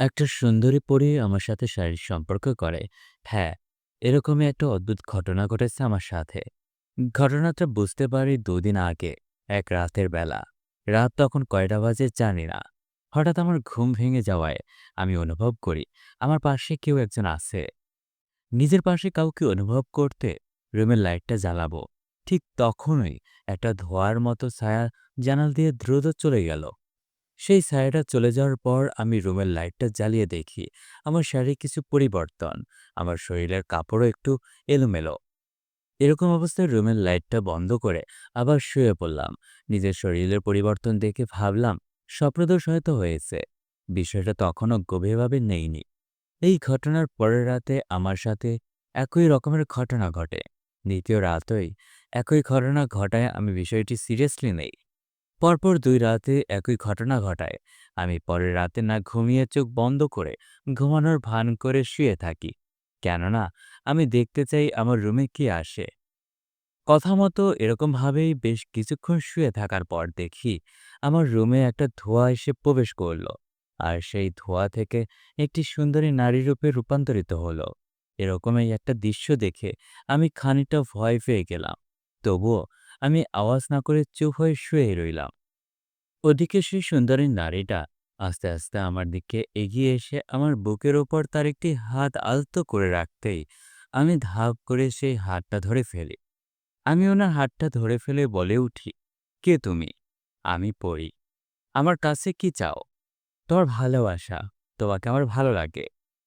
একটা সুন্দরী পরী আমার সাথে শারীরিক সম্পর্ক করে। হ্যাঁ, এরকমই একটা অদ্ভুত ঘটনা ঘটেছে আমার সাথে। ঘটনাটা বুঝতে পারি দুদিন আগে, এক রাতের বেলা। রাত তখন কয়টা বাজে জানি না। হঠাৎ আমার ঘুম ভেঙে যাওয়ায় আমি অনুভব করি আমার পাশে কেউ একজন আছে। নিজের পাশে কাউকে অনুভব করতে রুমের লাইটটা জ্বালাবো। ঠিক তখনই একটা ধোঁয়ার মতো ছায়া জানাল দিয়ে দ্রুত চলে গেল। সেই ছায়াটা চলে যাওয়ার পর আমি রুমের লাইটটা জ্বালিয়ে দেখি, আমার শারীরিক কিছু পরিবর্তন। আমার শরীরের কাপড়ও একটু এলোমেলো। এরকম অবস্থায় রুমের লাইটটা বন্ধ করে আবার শুয়ে পড়লাম। নিজের শরীরের পরিবর্তন দেখে ভাবলাম স্বপ্নদোষ হয়তো হয়েছে। বিষয়টা তখনও গভীরভাবে নেইনি। এই ঘটনার পরের রাতে আমার সাথে একই রকমের ঘটনা ঘটে। দ্বিতীয় রাতই একই ঘটনা ঘটায় আমি বিষয়টি সিরিয়াসলি নেই। পরপর দুই রাতে একই ঘটনা ঘটায়। আমি পরের রাতে না ঘুমিয়ে চোখ বন্ধ করে ঘুমানোর ভান করে শুয়ে থাকি। কেননা, আমি দেখতে চাই আমার রুমে কি আসে। কথা মতো এরকমভাবেই বেশ কিছুক্ষণ শুয়ে থাকার পর দেখি, আমার রুমে একটা ধোঁয়া এসে প্রবেশ করল। আর সেই ধোঁয়া থেকে একটি সুন্দরী নারী রূপে রূপান্তরিত হলো। এরকমই একটা দৃশ্য দেখে আমি খানিকটা ভয় পেয়ে গেলাম। তবুও আমি আওয়াজ না করে চুপ হয়ে শুয়ে রইলাম। ওদিকে সেই সুন্দরী নারীটা আস্তে আস্তে আমার দিকে এগিয়ে এসে আমার বুকের ওপর তার একটি হাত আলতো করে রাখতেই আমি ধাপ করে সেই হাতটা ধরে ফেলি। আমি ওনার হাতটা ধরে ফেলে বলে উঠি, কে তুমি? আমি পড়ি আমার কাছে কি চাও? তোমার ভালোবাসা তোমাকে আমার ভালো লাগে।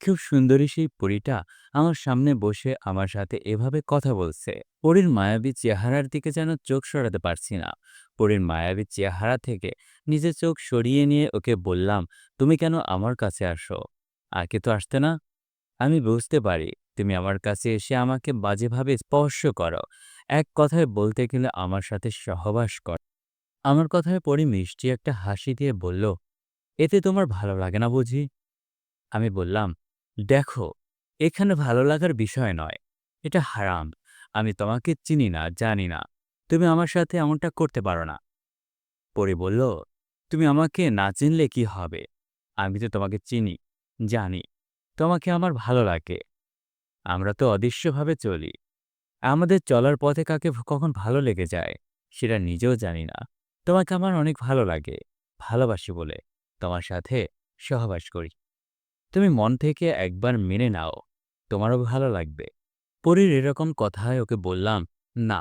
খুব সুন্দরী সেই পরীটা আমার সামনে বসে আমার সাথে এভাবে কথা বলছে। পরীর মায়াবী চেহারার দিকে যেন চোখ সরাতে পারছি না। পরীর মায়াবী চেহারা থেকে নিজের চোখ সরিয়ে নিয়ে ওকে বললাম, তুমি কেন আমার কাছে আসো? আগে তো আসতে না? আমি বুঝতে পারি। তুমি আমার কাছে এসে আমাকে বাজেভাবে স্পর্শ করো। এক কথায় বলতে গেলে আমার সাথে সহবাস কর। আমার কথায় পরি মিষ্টি একটা হাসি দিয়ে বলল, এতে তোমার ভালো লাগে না বুঝি? আমি বললাম দেখো, এখানে ভালো লাগার বিষয় নয়। এটা হারাম। আমি তোমাকে চিনি না, জানি না। তুমি আমার সাথে এমনটা করতে পারো না। পরে বলল, তুমি আমাকে না চিনলে কি হবে? আমি তো তোমাকে চিনি, জানি। তোমাকে আমার ভালো লাগে। আমরা তো অদৃশ্যভাবে চলি। আমাদের চলার পথে কাকে কখন ভালো লেগে যায়, সেটা নিজেও জানি না। তোমাকে আমার অনেক ভালো লাগে। ভালোবাসি বলে তোমার সাথে সহবাস করি। তুমি মন থেকে একবার মেনে নাও, তোমারও ভালো লাগবে। পরীর এরকম কথায় ওকে বললাম, না,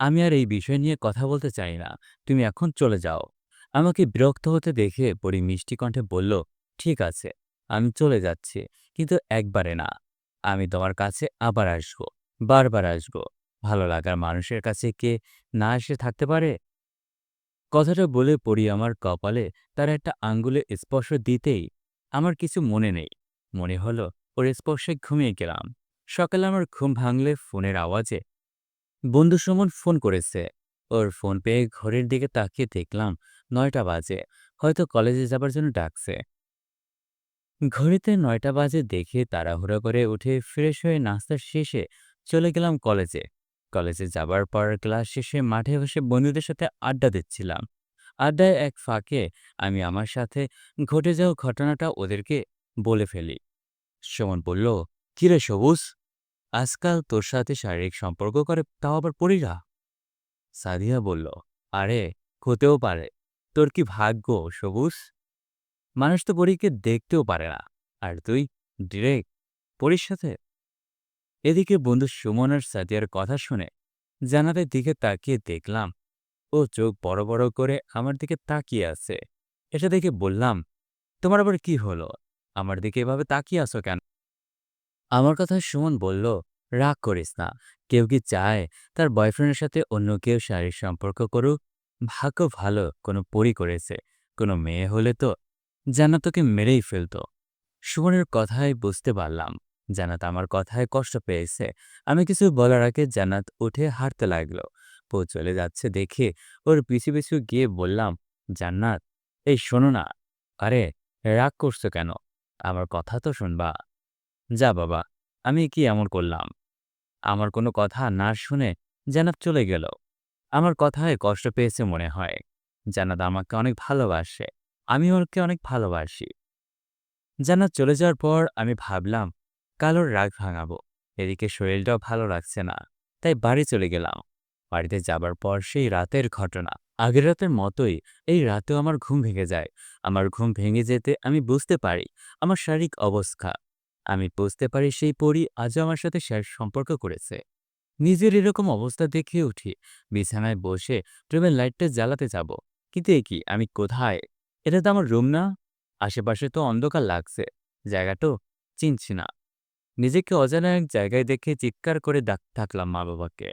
আমি আর এই বিষয় নিয়ে কথা বলতে চাই না, তুমি এখন চলে যাও। আমাকে বিরক্ত হতে দেখে পরী মিষ্টি কণ্ঠে বলল, ঠিক আছে, আমি চলে যাচ্ছি, কিন্তু একবারে না, আমি তোমার কাছে আবার আসব, বারবার আসব, ভালো লাগার মানুষের কাছে কে না এসে থাকতে পারে? কথাটা বলে পড়ি আমার কপালে তার একটা আঙ্গুলে স্পর্শ দিতেই আমার কিছু মনে নেই। মনে হলো ওর স্পর্শে ঘুমিয়ে গেলাম। সকালে আমার ঘুম ভাঙলে ফোনের আওয়াজে বন্ধু সুমন ফোন করেছে। ওর ফোন পেয়ে ঘড়ির দিকে তাকিয়ে দেখলাম নয়টা বাজে। হয়তো কলেজে যাবার জন্য ডাকছে। ঘড়িতে নয়টা বাজে দেখে তাড়াহুড়ো করে উঠে ফ্রেশ হয়ে নাস্তা শেষে চলে গেলাম কলেজে। কলেজে যাবার পর ক্লাস শেষে মাঠে বসে বন্ধুদের সাথে আড্ডা দিচ্ছিলাম। আড্ডায় এক ফাঁকে আমি আমার সাথে ঘটে যাওয়া ঘটনাটা ওদেরকে বলে ফেলি। সুমন বলল কিরে সবুজ? আজকাল তোর সাথে শারীরিক সম্পর্ক করে, তাও আবার পরিরা? সাদিয়া বলল, আরে, হতেও পারে। তোর কি ভাগ্য সবুজ? মানুষ তো পরীকে দেখতেও পারে না। আর তুই ডিরেক্ট পরীর সাথে? এদিকে বন্ধু সুমন আর সাদিয়ার কথা শুনে জানাতের দিকে তাকিয়ে দেখলাম ও চোখ বড় বড় করে আমার দিকে তাকিয়ে আছে। এটা দেখে বললাম, তোমার আবার কি হলো? আমার দিকে এভাবে তাকিয়ে আছো কেন? আমার কথা সুমন বলল, রাগ করিস না। কেউ কি চায় তার বয়ফ্রেন্ডের সাথে অন্য কেউ শারীরিক সম্পর্ক করুক? ভাগ্য ভালো, কোনো পরি করেছে, কোনো মেয়ে হলে তো জান্নাত তোকে মেরেই ফেলত। সুমনের কথায় বুঝতে পারলাম জানাত আমার কথায় কষ্ট পেয়েছে। আমি কিছু বলার আগে জান্নাত উঠে হাঁটতে লাগল। পো চলে যাচ্ছে দেখে ওর পিছু পিছু গিয়ে বললাম, জান্নাত, এই শোনো না, আরে রাগ করছ কেন? আমার কথা তো শুনবা? যা বাবা, আমি কি এমন করলাম? আমার কোনো কথা না শুনে জান্নাত চলে গেল। আমার কথায় কষ্ট পেয়েছে মনে হয়। জান্নাত আমাকে অনেক ভালোবাসে, আমি ওরকে অনেক ভালোবাসি। জান্নাত চলে যাওয়ার পর আমি ভাবলাম কালোর রাগ ভাঙাবো। এদিকে শরীরটাও ভালো লাগছে না, তাই বাড়ি চলে গেলাম। বাড়িতে যাবার পর সেই রাতের ঘটনা। আগের রাতের মতোই এই রাতেও আমার ঘুম ভেঙে যায়। আমার ঘুম ভেঙে যেতে আমি বুঝতে পারি আমার শারীরিক অবস্থা। আমি বুঝতে পারি সেই পরি আজও আমার সাথে শারীরিক সম্পর্ক করেছে। নিজের এরকম অবস্থা দেখে উঠি, বিছানায় বসে রুমের লাইটটা জ্বালাতে যাব। কিন্তু কি, আমি কোথায়? এটা তো আমার রুম না? আশেপাশে তো অন্ধকার লাগছে। জায়গাটো চিনছি না। নিজেকে অজানা এক জায়গায় দেখে চিৎকার করে ডাক থাকলাম মা বাবাকে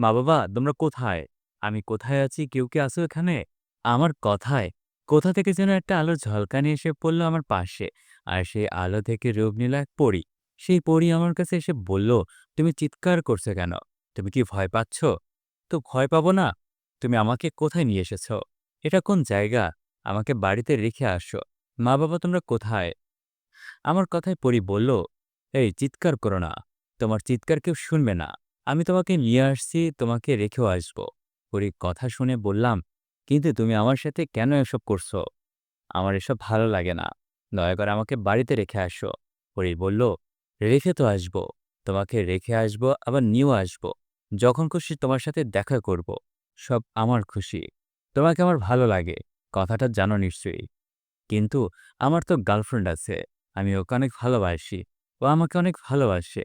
মা বাবা তোমরা কোথায়? আমি কোথায় আছি? কেউ কি আছো এখানে আমার কথায়। কোথা থেকে যেন একটা আলোর ঝলকানি এসে পড়ল আমার পাশে। আর সেই আলো থেকে রূপ নিল এক পরী সেই পরী আমার কাছে এসে বলল, তুমি চিৎকার করছ কেন? তুমি কি ভয় পাচ্ছ? তো ভয় পাবো না। তুমি আমাকে কোথায় নিয়ে এসেছ? এটা কোন জায়গা? আমাকে বাড়িতে রেখে আসো। মা বাবা তোমরা কোথায়? আমার কথায় পরি বলল, এই, চিৎকার করো না। তোমার চিৎকার কেউ শুনবে না। আমি তোমাকে নিয়ে আসছি, তোমাকে রেখেও আসব। পরীর কথা শুনে বললাম, কিন্তু তুমি আমার সাথে কেন এসব করছ? আমার এসব ভালো লাগে না। দয়া করে আমাকে বাড়িতে রেখে আসো। পরী বলল, রেখে তো আসব। তোমাকে রেখে আসব, আবার নিয়েও আসব। যখন খুশি তোমার সাথে দেখা করব। সব আমার খুশি। তোমাকে আমার ভালো লাগে। কথাটা জানো নিশ্চয়ই। কিন্তু আমার তো গার্লফ্রেন্ড আছে। আমি ওকে অনেক ভালোবাসি। ও আমাকে অনেক ভালোবাসে।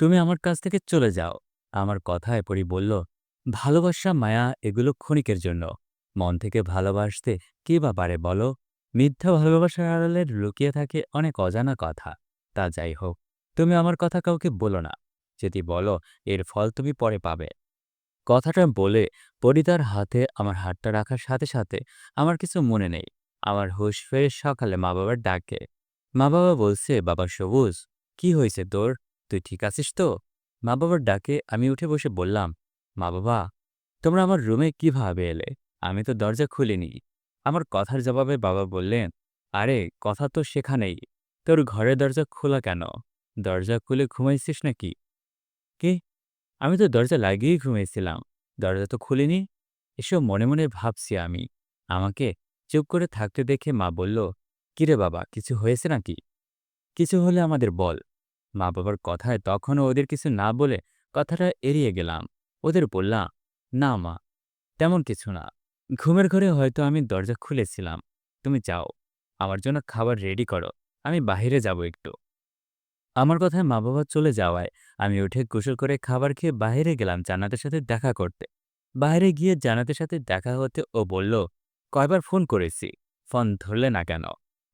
তুমি আমার কাছ থেকে চলে যাও। আমার কথায় পরি বলল, ভালোবাসা মায়া এগুলো ক্ষণিকের জন্য। মন থেকে ভালোবাসতে কে বা পারে বলো? মিথ্যা ভালোবাসার আড়ালে লুকিয়ে থাকে অনেক অজানা কথা। তা যাই হোক, তুমি আমার কথা কাউকে বলো না। যদি বলো, এর ফল তুমি পরে পাবে কথাটা বলে পরি তার হাতে আমার হাতটা রাখার সাথে সাথে আমার কিছু মনে নেই। আমার হুশ ফেরে সকালে মা বাবার ডাকে। মা বাবা বলছে, বাবা সবুজ, কি হয়েছে তোর? তুই ঠিক আছিস তো? মা বাবার ডাকে আমি উঠে বসে বললাম মা বাবা তোমরা আমার রুমে কীভাবে এলে? আমি তো দরজা খুলিনি। আমার কথার জবাবে বাবা বললেন, আরে, কথা তো সেখানেই। তোর ঘরের দরজা খোলা কেন? দরজা খুলে ঘুমাইছিস নাকি? কি? আমি তো দরজা লাগিয়েই ঘুমিয়েছিলাম দরজা তো খুলিনি? এসব মনে মনে ভাবছি আমি। আমাকে চুপ করে থাকতে দেখে মা বলল, কিরে বাবা, কিছু হয়েছে নাকি? কিছু হলে আমাদের বল। মা বাবার কথায় তখনও ওদের কিছু না বলে কথাটা এড়িয়ে গেলাম। ওদের বললাম, না মা, তেমন কিছু না। ঘুমের ঘরে হয়তো আমি দরজা খুলেছিলাম। তুমি যাও। আমার জন্য খাবার রেডি করো। আমি বাইরে যাব একটু। আমার কথায় মা বাবা চলে যাওয়ায় আমি উঠে গোসল করে খাবার খেয়ে বাইরে গেলাম জান্নাতের সাথে দেখা করতে। বাইরে গিয়ে জান্নাতের সাথে দেখা হতে ও বলল, কয়বার ফোন করেছি? ফোন ধরলে না কেন?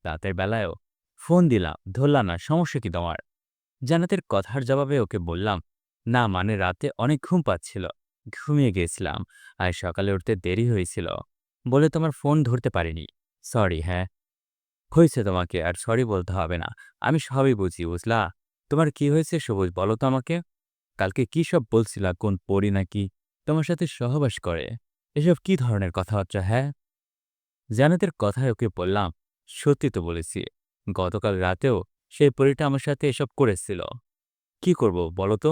রাতের বেলায়ও ফোন দিলাম। ধরলাম না, সমস্যা কি তোমার? জান্নাতের কথার জবাবে ওকে বললাম, না মানে রাতে অনেক ঘুম পাচ্ছিল। ঘুমিয়ে গেছিলাম আর সকালে উঠতে দেরি হয়েছিল বলে তোমার ফোন ধরতে পারিনি। সরি হ্যাঁ। হয়েছে তোমাকে আর সরি বলতে হবে না। আমি সবই বুঝি, বুঝলা? তোমার কি হয়েছে সবুজ, বলো তো আমাকে। কালকে কি সব বলছিলা, কোন পড়ি নাকি? তোমার সাথে সহবাস করে। এসব কি ধরনের কথাবার্তা হ্যাঁ? জানাতের কথায় ওকে বললাম, সত্যি তো বলেছি। গতকাল রাতেও সেই পরীটা আমার সাথে এসব করেছিল। কি করব বলো তো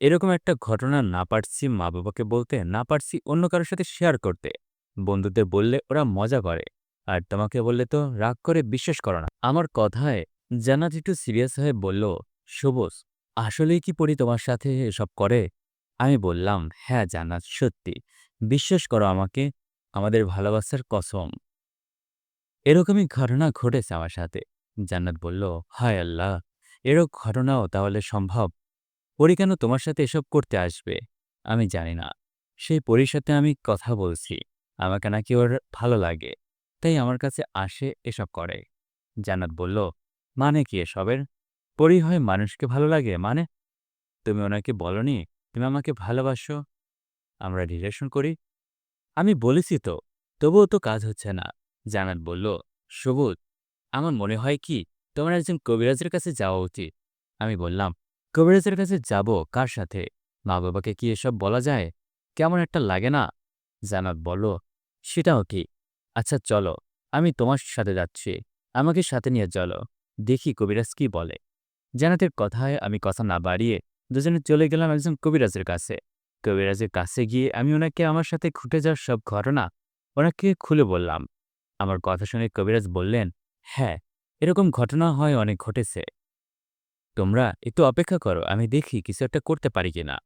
এরকম একটা ঘটনা না পারছি মা বাবাকে বলতে, না পারছি অন্য কারোর সাথে শেয়ার করতে। বন্ধুদের বললে ওরা মজা করে, আর তোমাকে বললে তো রাগ করে বিশ্বাস করো না। আমার কথায় জান্নাত একটু সিরিয়াস হয়ে বলল, সবুজ, আসলেই কি পড়ি তোমার সাথে এসব করে? আমি বললাম হ্যাঁ জান্নাত, সত্যি। বিশ্বাস করো আমাকে, আমাদের ভালোবাসার কসম। এরকমই ঘটনা ঘটেছে আমার সাথে। জান্নাত বলল, হায় আল্লাহ এরকম ঘটনাও তাহলে সম্ভব? পরি কেন তোমার সাথে এসব করতে আসবে? আমি জানি না। সেই পরীর সাথে আমি কথা বলছি। আমাকে নাকি ওর ভালো লাগে। তাই আমার কাছে আসে এসব করে। জান্নাত বলল মানে কি এসবের? পরি হয় মানুষকে ভালো লাগে মানে? তুমি ওনাকে বলনি? তুমি আমাকে ভালোবাসো? আমরা রিলেশন করি। আমি বলেছি তো, তবুও তো কাজ হচ্ছে না। জানাত বলল, সবুজ আমার মনে হয় কি, তোমার একজন কবিরাজের কাছে যাওয়া উচিত। আমি বললাম, কবিরাজের কাছে যাব কার সাথে? মা বাবাকে কি এসব বলা যায়? কেমন একটা লাগে না? জানাত বলল, সেটাও কি? আচ্ছা চলো, আমি তোমার সাথে যাচ্ছি। আমাকে সাথে নিয়ে চলো। দেখি কবিরাজ কি বলে। জানাতের কথায় আমি কথা না বাড়িয়ে দুজনে চলে গেলাম একজন কবিরাজের কাছে। কবিরাজের কাছে গিয়ে আমি ওনাকে আমার সাথে ঘটে যাওয়ার সব ঘটনা ওনাকে খুলে বললাম। আমার কথা শুনে কবিরাজ বললেন হ্যাঁ এরকম ঘটনা হয় অনেক ঘটেছে। তোমরা একটু অপেক্ষা করো, আমি দেখি কিছু একটা করতে পারি কিনা।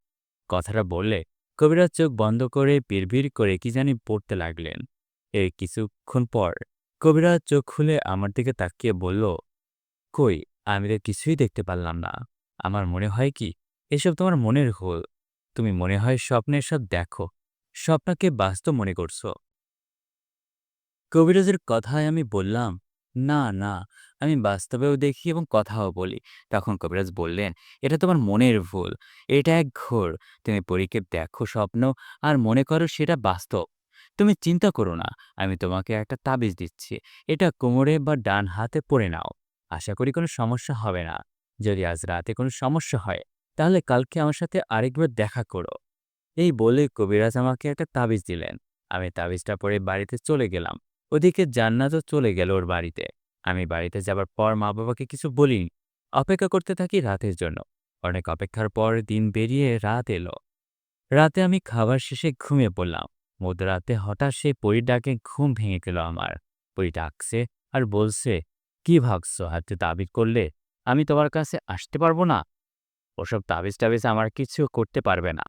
কথাটা বললে কবিরাজ চোখ বন্ধ করে বিড়বিড় করে কি জানি পড়তে লাগলেন। এর কিছুক্ষণ পর কবিরাজ চোখ খুলে আমার দিকে তাকিয়ে বলল, কই, আমি তো কিছুই দেখতে পারলাম না। আমার মনে হয় কি, এসব তোমার মনের হোল তুমি মনে হয় স্বপ্নে সব দেখো, স্বপ্নকে বাস্তব মনে করছ। কবিরাজের কথায় আমি বললাম না না। আমি বাস্তবেও দেখি এবং কথাও বলি। তখন কবিরাজ বললেন, এটা তোমার মনের ভুল। এটা এক ঘোর। তুমি পরীকে দেখো স্বপ্ন, আর মনে করো সেটা বাস্তব। তুমি চিন্তা করো না, আমি তোমাকে একটা তাবিজ দিচ্ছি। এটা কোমরে বা ডান হাতে পরে নাও। আশা করি কোনো সমস্যা হবে না। যদি আজ রাতে কোনো সমস্যা হয়, তাহলে কালকে আমার সাথে আরেকবার দেখা করো। এই বলে কবিরাজ আমাকে একটা তাবিজ দিলেন। আমি তাবিজটা পরে বাড়িতে চলে গেলাম। ওদিকে জান্নাতও চলে গেল ওর বাড়িতে। আমি বাড়িতে যাবার পর মা বাবাকে কিছু বলিনি। অপেক্ষা করতে থাকি রাতের জন্য। অনেক অপেক্ষার পর দিন বেরিয়ে রাত এলো। রাতে আমি খাবার শেষে ঘুমিয়ে পড়লাম। মধ্যরাতে হঠাৎ সেই পরীর ডাকে ঘুম ভেঙে গেল আমার। পরী ডাকছে আর বলছে, কি ভাবছ? হাতে তাবিজ করলে আমি তোমার কাছে আসতে পারব না? ওসব তাবিজ টাবিজ আমার কিছু করতে পারবে না।